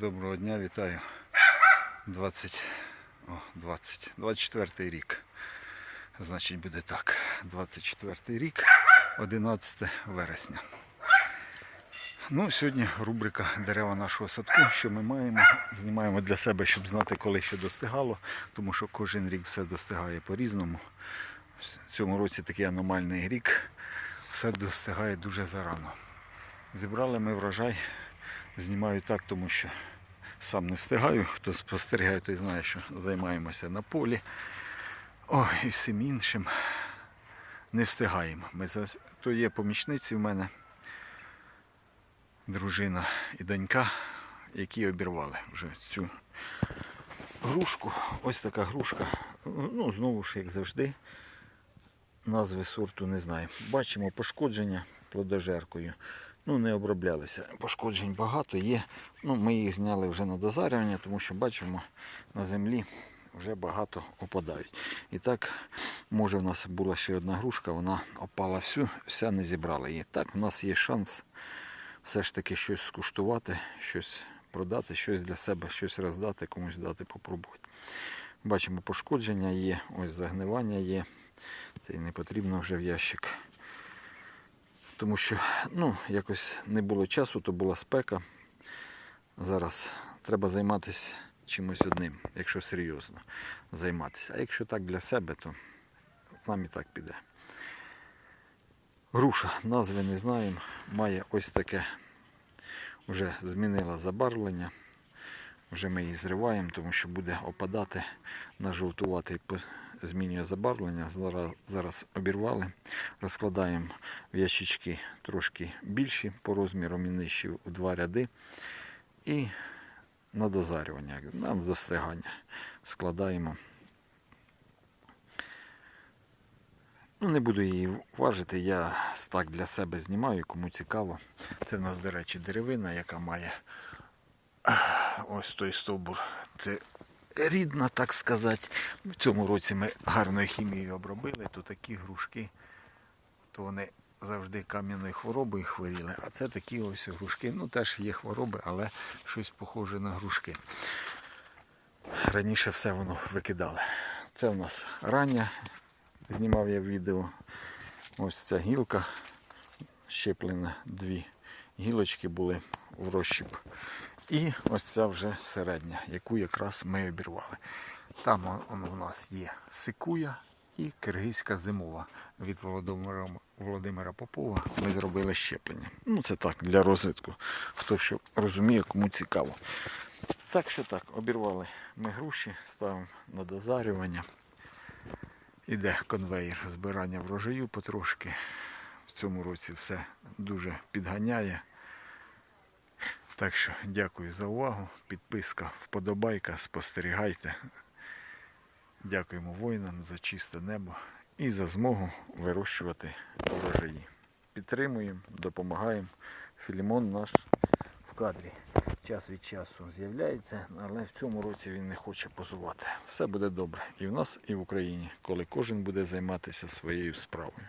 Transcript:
Доброго дня, вітаю. 20, о, 20, 24 рік. Значить буде так. 24 рік, 11 вересня. Ну, сьогодні рубрика Дерева нашого садку, що ми маємо. Знімаємо для себе, щоб знати, коли що достигало, тому що кожен рік все достигає по-різному. В цьому році такий аномальний рік. Все достигає дуже зарано. Зібрали ми врожай. Знімаю так, тому що сам не встигаю. Хто спостерігає, той знає, що займаємося на полі. О, і всім іншим не встигаємо. Ми за... То є помічниці в мене, дружина і донька, які обірвали вже цю грушку. Ось така грушка. Ну, знову ж, як завжди, назви сорту не знаємо. Бачимо пошкодження плодожеркою. Ну, не оброблялися. Пошкоджень багато є. Ну, ми їх зняли вже на дозарювання, тому що бачимо на землі вже багато опадають. І так, може в нас була ще одна грушка, вона опала всю, вся не зібрала її. Так, в нас є шанс все ж таки щось скуштувати, щось продати, щось для себе, щось роздати, комусь дати попробувати. Бачимо, пошкодження є, ось загнивання є. Це і не потрібно вже в ящик. Тому що ну, якось не було часу, то була спека. Зараз треба займатися чимось одним, якщо серйозно займатися. А якщо так для себе, то нам і так піде. Груша, назви не знаємо, має ось таке, вже змінила забарвлення. Вже ми її зриваємо, тому що буде опадати на жовтуватий змінює забарвлення. Зараз, зараз обірвали, розкладаємо в ящички трошки більші по розміру і нижчі в два ряди. І на дозарювання, на достигання складаємо. Ну, не буду її важити, я так для себе знімаю, кому цікаво. Це в нас, до речі, деревина, яка має ось той стовбур. Це рідна, так сказати. В цьому році ми гарною хімією обробили, то такі грушки, то вони завжди кам'яною хворобою хворіли. А це такі ось грушки. Ну теж є хвороби, але щось похоже на грушки. Раніше все воно викидали. Це в нас рання, знімав я відео. Ось ця гілка щеплена, дві гілочки були в розщіп. І ось ця вже середня, яку якраз ми обірвали. Там у нас є сикуя і киргизька зимова від Володимира, Володимира Попова. Ми зробили щеплення. Ну це так, для розвитку. Хто що розуміє, кому цікаво. Так що так, обірвали ми груші, ставимо на дозарювання. Іде конвейер збирання врожаю потрошки. В цьому році все дуже підганяє. Так що дякую за увагу. Підписка, вподобайка, спостерігайте. Дякуємо воїнам за чисте небо і за змогу вирощувати врожаї. Підтримуємо, допомагаємо. Філімон наш в кадрі час від часу з'являється, але в цьому році він не хоче позувати. Все буде добре і в нас, і в Україні, коли кожен буде займатися своєю справою.